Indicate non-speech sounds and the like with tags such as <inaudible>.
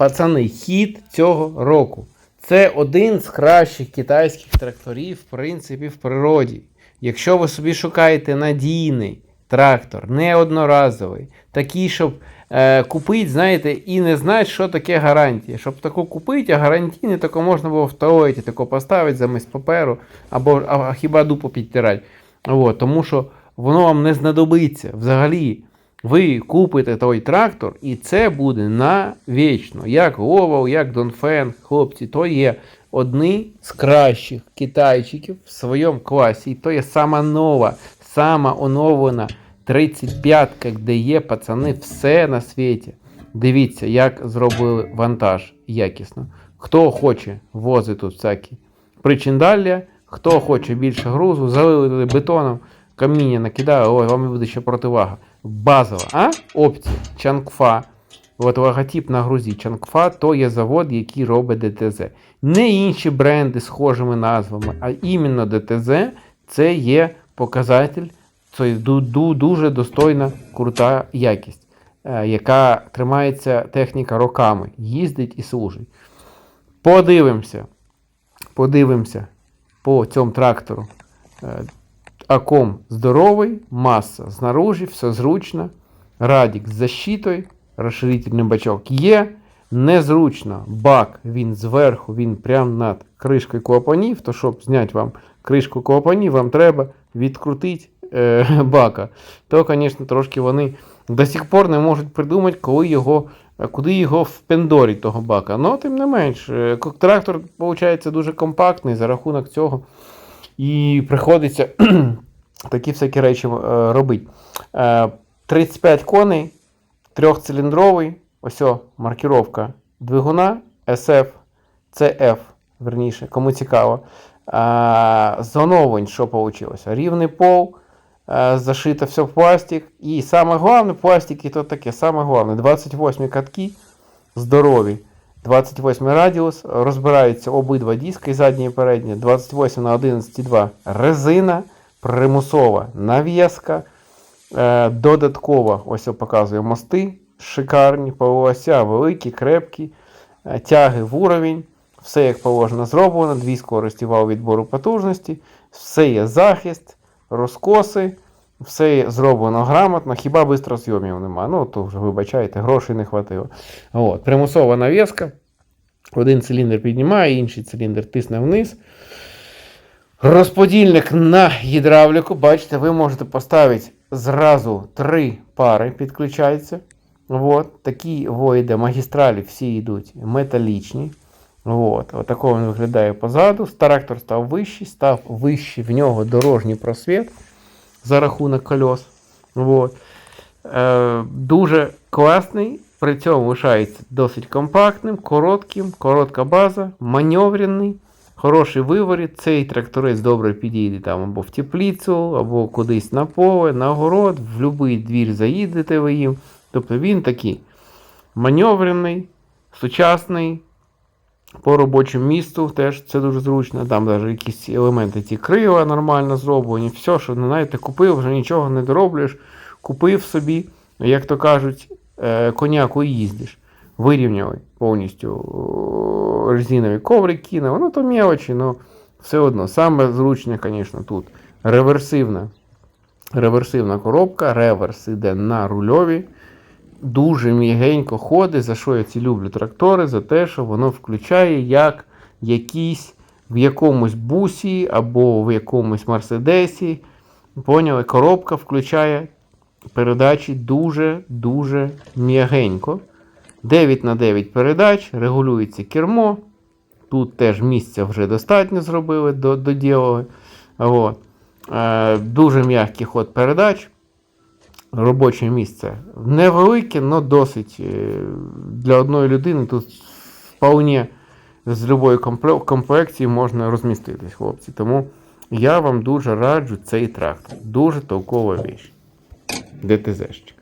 пацани, хід цього року. Це один з кращих китайських тракторів, в принципі, в природі. Якщо ви собі шукаєте надійний трактор, не одноразовий, такий, щоб е, купити, знаєте, і не знати, що таке гарантія. Щоб таку купити, а гарантійне тако можна було в тако поставити замість паперу, або а хіба дупу підтирати. От, тому що воно вам не знадобиться взагалі. Ви купите той трактор, і це буде навічно. Як Ловал, як Донфен, хлопці, то є одні з кращих китайчиків в своєму класі. І то є сама нова, сама оновлена 35-ка, де є пацани все на світі. Дивіться, як зробили вантаж якісно. Хто хоче возити тут всякі причиндалля, хто хоче більше грузу, залили туди бетоном, каміння накидали, ой, вам буде ще противага. Базова, а? Опція, Чангфа. От логотип на грузі Чангфа то є завод, який робить ДТЗ. Не інші бренди з схожими назвами, а іменно ДТЗ це є показатель, це ду- ду- дуже достойна, крута якість, е, яка тримається техніка роками, їздить і служить. Подивимося. Подивимося по цьому трактору. Аком здоровий, маса знаружи, все зручно. Радік з защитою, розширительний бачок є. Незручно, бак він зверху, він прямо над кришкою клапанів. То щоб зняти вам кришку клапанів, вам треба відкрутити е, <laughs> бака. То, звісно, трошки вони до сих пор не можуть придумати, коли його, е, куди його впендорить того бака. Ну, тим не менш, е, трактор, виходить, дуже компактний за рахунок цього. І приходиться <clears throat> такі всякі речі е, робити. Е, 35 коней, трьохциліндровий, ось маркіровка двигуна SF, CF, верніше, кому цікаво. Е, зоновень, що вийшло? Рівний пол, е, зашито все в пластик. І саме головне, пластики то таке, саме головне, 28 катки здорові. 28 радіус, розбираються обидва диски, задні і передні, 28 на 11,2 резина, примусова нав'язка, е, додаткова, ось я показую мости, шикарні, полуося великі, крепкі, е, тяги в уровень, все як положено зроблено, дві скорості вал відбору потужності, все є захист, розкоси, все зроблено грамотно, хіба бистрозйомів нема. Ну, то вже вибачайте, грошей не хватило. От, примусова нав'язка. Один циліндр піднімає, інший циліндр тисне вниз. Розподільник на гідравліку. Бачите, ви можете поставити зразу три пари, підключаються. От, такі войде магістралі всі йдуть металічні. От, отако він виглядає позаду. Трактор став вищий, став вищий в нього дорожній просвіт за рахунок кольос. От. Е, дуже класний, при цьому лишається досить компактним, коротким, коротка база, маневрений, хороший виворіт. Цей тракторець добре підійде там або в теплицю, або кудись на поле, на город, в будь-який двір заїдете ви їм. Тобто він такий маневрений, сучасний. По робочому місту теж це дуже зручно. Там навіть якісь елементи ці крила нормально зроблені. Все, що ну, знаєте, купив, вже нічого не дороблюєш. Купив собі, як то кажуть, е, коняку їздиш. Вирівняли повністю резинові коврики, ну, то мелочі, але все одно. Саме зручне, звісно, тут реверсивна. Реверсивна коробка, реверс іде на рульові. Дуже м'ягенько ходить, за що я ці люблю трактори, за те, що воно включає як якийсь в якомусь бусі або в якомусь мерседесі. Поняли, коробка включає передачі дуже-дуже м'ягенько. 9 на 9 передач, регулюється кермо. Тут теж місця вже достатньо зробили, до, доділили. Е, дуже м'який ход передач. Робоче місце невелике, але досить е, для одної людини тут вполне з будь-якої комплекції можна розміститись, хлопці. Тому я вам дуже раджу цей трактор. Дуже толкова річ. ДТЗ-щик.